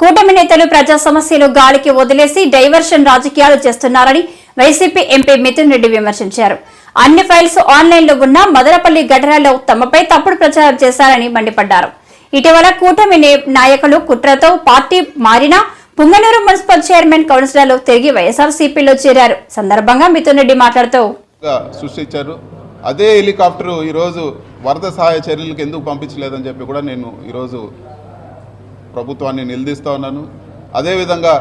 కూటమి నేతలు ప్రజా సమస్యలు గాలికి వదిలేసి డైవర్షన్ రాజకీయాలు చేస్తున్నారని వైసీపీ ఎంపీ మిథున్ రెడ్డి విమర్శించారు. అన్ని ఫైల్స్ ఆన్లైన్లో ఉన్న మదనపల్లి ఘటనలో తమపై తప్పుడు ప్రచారం చేశారని మండిపడ్డారు. ఇటీవల కూటమి నాయకులు కుట్రతో పార్టీ మారినా పుంగనూరు మున్సిపల్ చైర్మన్ కౌన్సిలర్లు తిరిగి వైఎస్ఆర్సీపీలో చేరారు. సందర్భంగా మిథున్ రెడ్డి మాట్లాడుతూ సృష్టించారు. అదే హెలికాప్టర్ ఈరోజు వరద సహాయ చర్యలకు ఎందుకు పంపించలేదని చెప్పి కూడా నేను ఈరోజు ప్రభుత్వాన్ని నిలదీస్తూ ఉన్నాను. అదేవిధంగా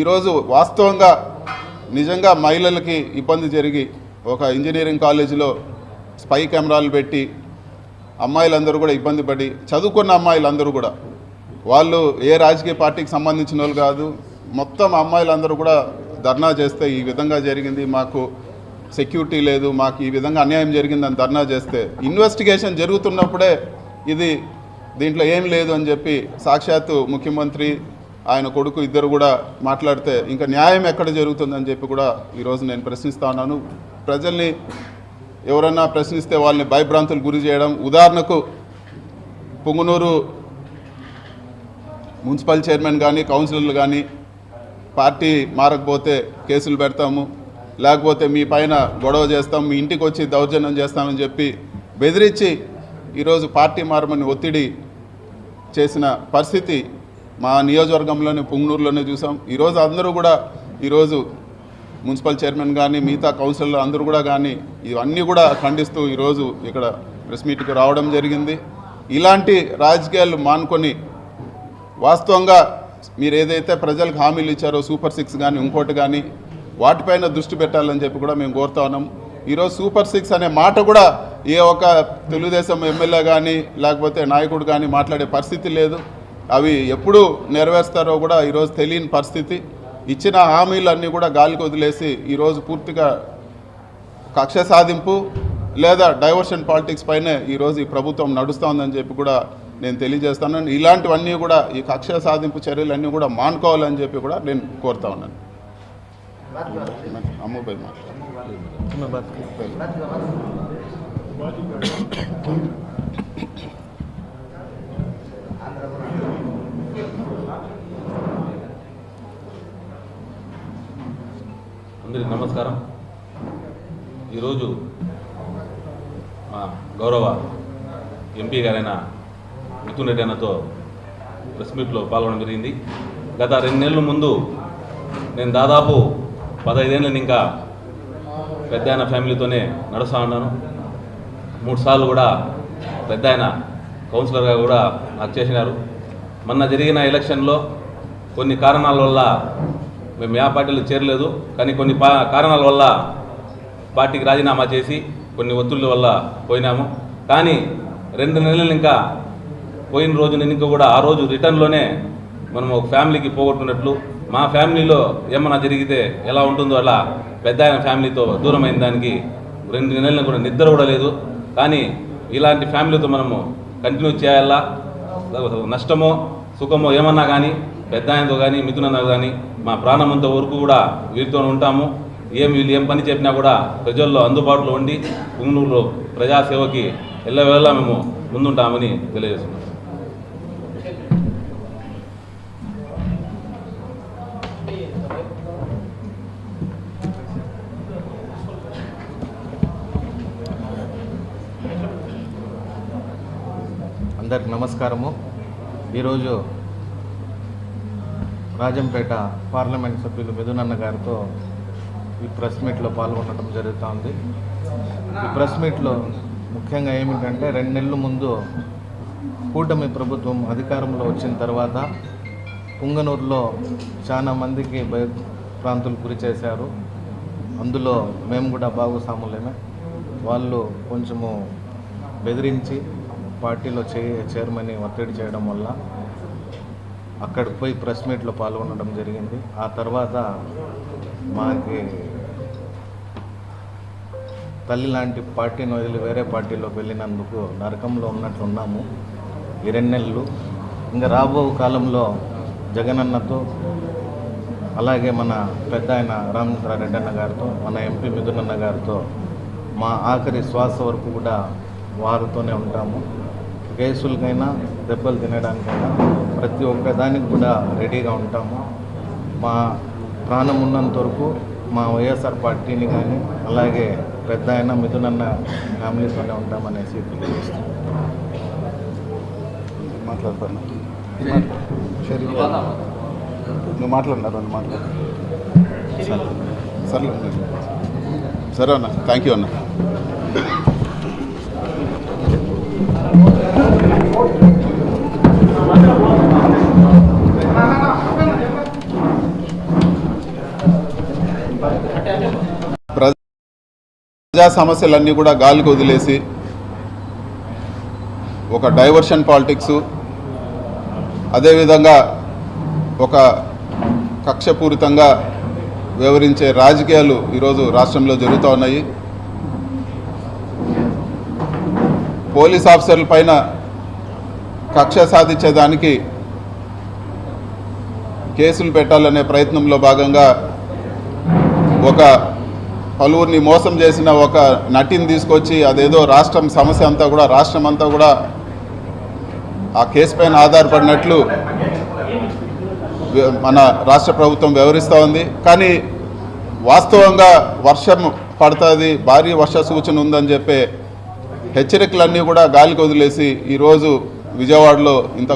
ఈరోజు వాస్తవంగా నిజంగా మహిళలకి ఇబ్బంది జరిగి ఒక ఇంజనీరింగ్ కాలేజీలో స్పై కెమెరాలు పెట్టి అమ్మాయిలందరూ కూడా ఇబ్బంది పడి చదువుకున్న అమ్మాయిలందరూ కూడా. వాళ్ళు ఏ రాజకీయ పార్టీకి సంబంధించిన వాళ్ళు కాదు మొత్తం అమ్మాయిలందరూ కూడా ధర్నా చేస్తే ఈ విధంగా జరిగింది మాకు సెక్యూరిటీ లేదు మాకు ఈ విధంగా అన్యాయం జరిగిందని ధర్నా చేస్తే. ఇన్వెస్టిగేషన్ జరుగుతున్నప్పుడే ఇది దీంట్లో ఏం లేదు అని చెప్పి సాక్షాత్తు ముఖ్యమంత్రి ఆయన కొడుకు ఇద్దరు కూడా మాట్లాడితే ఇంకా న్యాయం ఎక్కడ జరుగుతుందని చెప్పి కూడా ఈరోజు నేను ప్రశ్నిస్తా ఉన్నాను. ప్రజల్ని ఎవరన్నా ప్రశ్నిస్తే వాళ్ళని భయభ్రాంతులు గురి చేయడం ఉదాహరణకు పుంగునూరు మున్సిపల్ చైర్మన్ కానీ కౌన్సిలర్లు కానీ పార్టీ మారకపోతే కేసులు పెడతాము. లేకపోతే మీ పైన గొడవ చేస్తాం మీ ఇంటికి వచ్చి దౌర్జన్యం చేస్తామని చెప్పి బెదిరించి ఈరోజు పార్టీ మారమని ఒత్తిడి చేసిన పరిస్థితి మా నియోజకవర్గంలోనే పుంగనూరులోనే చూసాం. ఈరోజు అందరూ కూడా ఈరోజు మున్సిపల్ చైర్మన్ కానీ మిగతా కౌన్సిలర్లు అందరూ కూడా కానీ ఇవన్నీ కూడా ఖండిస్తూ ఈరోజు ఇక్కడ ప్రెస్ మీట్కి రావడం జరిగింది. ఇలాంటి రాజకీయాలు మానుకొని వాస్తవంగా మీరు ఏదైతే ప్రజలకు హామీలు ఇచ్చారో సూపర్ సిక్స్ కానీ ఇంకోటి కానీ వాటిపైన దృష్టి పెట్టాలని చెప్పి కూడా మేము కోరుతా ఉన్నాం. ఈరోజు సూపర్ సిక్స్ అనే మాట కూడా ఏ ఒక్క తెలుగుదేశం ఎమ్మెల్యే కానీ లేకపోతే నాయకుడు కానీ మాట్లాడే పరిస్థితి లేదు. అవి ఎప్పుడు నెరవేరుస్తారో కూడా ఈరోజు తెలియని పరిస్థితి. ఇచ్చిన హామీలన్నీ కూడా గాలికి వదిలేసి ఈరోజు పూర్తిగా కక్ష సాధింపు లేదా డైవర్షన్ పాలిటిక్స్ పైనే ఈరోజు ఈ ప్రభుత్వం నడుస్తోందని చెప్పి కూడా నేను తెలియజేస్తాను ఇలాంటివన్నీ కూడా ఈ కక్ష సాధింపు చర్యలన్నీ కూడా మానుకోవాలని చెప్పి కూడా నేను కోరుతా ఉన్నాను. అమ్ముబాయి మాట అందరికి నమస్కారం. ఈరోజు మా గౌరవ ఎంపీ గారైన మిథున్ రెడ్డి అన్నతో ప్రెస్ మీట్లో పాల్గొనడం జరిగింది. గత రెండు నెలల ముందు నేను దాదాపు పదహైదేళ్ళని ఇంకా పెద్ద ఆయన ఫ్యామిలీతోనే నడుస్తూ ఉన్నాను. మూడు సార్లు కూడా పెద్ద ఆయన కౌన్సిలర్గా కూడా నాకు చేసినారు. మొన్న జరిగిన ఎలక్షన్లో కొన్ని కారణాల వల్ల మేము యా పార్టీలో చేరలేదు కానీ కొన్ని పా కారణాల వల్ల పార్టీకి రాజీనామా చేసి కొన్ని ఒత్తిళ్ళ వల్ల పోయినాము. కానీ రెండు నెలలు ఇంకా పోయిన రోజు నేను ఇంకా కూడా ఆ రోజు రిటర్న్లోనే మనం ఒక ఫ్యామిలీకి పోగొట్టుకున్నట్లు మా ఫ్యామిలీలో ఏమన్నా జరిగితే ఎలా ఉంటుందో అలా పెద్ద ఆయన ఫ్యామిలీతో దూరమైన దానికి రెండు నెలలు కూడా నిద్ర కూడా లేదు. కానీ ఇలాంటి ఫ్యామిలీతో మనము కంటిన్యూ చేయాలా? నష్టమో సుఖమో ఏమన్నా కానీ పెద్ద ఆయనతో కానీ మిథునతో కానీ మా ప్రాణమంత వరకు కూడా వీరితో ఉంటాము. ఏం వీళ్ళు ఏం పని చెప్పినా కూడా ప్రజల్లో అందుబాటులో ఉండి పుంగనూరులో ప్రజాసేవకి ఎల్లవేళ మేము ముందుంటామని తెలియజేస్తున్నాం. అందరికి నమస్కారము. ఈరోజు రాజంపేట పార్లమెంట్ సభ్యులు మిథునన్న గారితో ఈ ప్రెస్ మీట్లో పాల్గొనడం జరుగుతోంది. ఈ ప్రెస్ మీట్లో ముఖ్యంగా ఏమిటంటే రెండు నెలల ముందు కూటమి ప్రభుత్వం అధికారంలో వచ్చిన తర్వాత పుంగనూరులో చాలా మందికి భయ ప్రాంతులు గురి చేశారు. అందులో మేము కూడా భాగస్వాములమే. వాళ్ళు కొంచెము బెదిరించి పార్టీలో చే చైర్మన్ని ఒత్తిడి చేయడం వల్ల అక్కడికి పోయి ప్రెస్ మీట్లో పాల్గొనడం జరిగింది. ఆ తర్వాత మాకి తల్లి లాంటి పార్టీని వదిలి వేరే పార్టీలోకి వెళ్ళినందుకు నరకంలో ఉన్నట్లున్నాము ఈ రెండు నెలలు ఇంకా రాబో కాలంలో జగనన్నతో అలాగే మన పెద్ద ఆయన రామచంద్రారెడ్డి అన్న గారితో మన ఎంపీ మిథునన్న గారితో మా ఆఖరి శ్వాస వరకు కూడా వారితోనే ఉంటాము. కేసులకైనా దెబ్బలు తినడానికైనా ప్రతి ఒక్క దానికి కూడా రెడీగా ఉంటాము. మా ప్రాణం ఉన్నంత వరకు మా వైఎస్ఆర్ పార్టీని కానీ అలాగే పెద్ద ఆయన మిథునన్న ఫ్యామిలీతోనే ఉంటామనేసి తెలియజేస్తున్నాం మాట్లాడతాను నువ్వు మాట్లాడినారు అని మాట్లాడు. సరే సరే అన్న థ్యాంక్ యూ అన్న. ప్రజా సమస్యలన్నీ కూడా గాలికి వదిలేసి ఒక డైవర్షన్ పాలిటిక్స్ అదేవిధంగా ఒక కక్షపూరితంగా వ్యవహరించే రాజకీయాలు ఈరోజు రాష్ట్రంలో జరుగుతూ ఉన్నాయి. పోలీస్ ఆఫీసర్ల పైన కక్ష సాధించేదానికి కేసులు పెట్టాలనే ప్రయత్నంలో భాగంగా ఒక పలువురిని మోసం చేసిన ఒక నటిని తీసుకొచ్చి అదేదో రాష్ట్రం సమస్య అంతా కూడా రాష్ట్రం అంతా కూడా ఆ కేసు పైన ఆధారపడినట్లు మన రాష్ట్ర ప్రభుత్వం వివరిస్తూ ఉంది. కానీ వాస్తవంగా వర్షం పడుతుంది భారీ వర్ష సూచన ఉందని చెప్పే హెచ్చరికలన్నీ కూడా గాలికి వదిలేసి ఈరోజు విజయవాడలో ఇంత